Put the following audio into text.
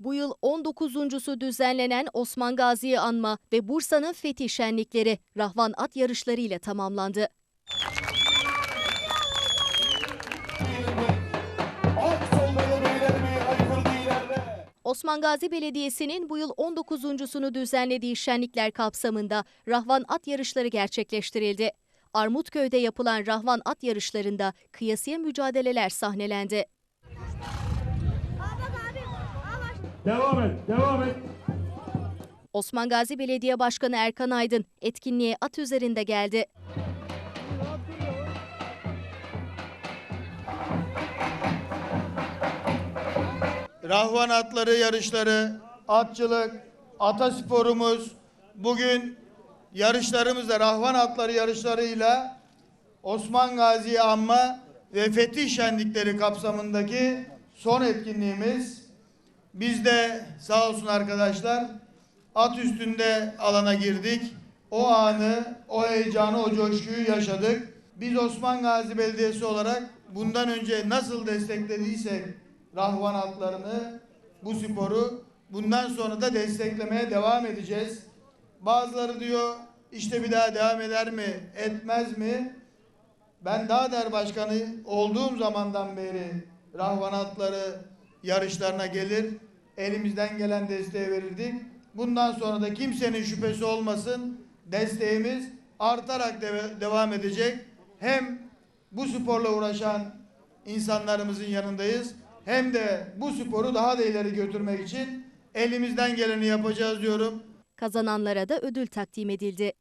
Bu yıl 19.sü düzenlenen Osman Gazi'yi anma ve Bursa'nın fethi şenlikleri Rahvan at yarışları ile tamamlandı. Osman Gazi Belediyesi'nin bu yıl 19.sunu düzenlediği şenlikler kapsamında Rahvan at yarışları gerçekleştirildi. Armutköy'de yapılan Rahvan at yarışlarında kıyasıya mücadeleler sahnelendi. Devam et, devam et. Osman Gazi Belediye Başkanı Erkan Aydın etkinliğe at üzerinde geldi. Rahvan atları yarışları, atçılık, atasporumuz bugün yarışlarımızda Rahvan atları yarışlarıyla Osman Gazi Anma ve Fetih Şenlikleri kapsamındaki son etkinliğimiz. Biz de sağ olsun arkadaşlar at üstünde alana girdik. O anı, o heyecanı, o coşkuyu yaşadık. Biz Osman Gazi Belediyesi olarak bundan önce nasıl desteklediysek Rahvan atlarını, bu sporu bundan sonra da desteklemeye devam edeceğiz. Bazıları diyor işte bir daha devam eder mi, etmez mi? Ben Dağder Başkanı olduğum zamandan beri Rahvan atları yarışlarına gelir, elimizden gelen desteği verirdik. Bundan sonra da kimsenin şüphesi olmasın, desteğimiz artarak deve- devam edecek. Hem bu sporla uğraşan insanlarımızın yanındayız, hem de bu sporu daha da ileri götürmek için elimizden geleni yapacağız diyorum. Kazananlara da ödül takdim edildi.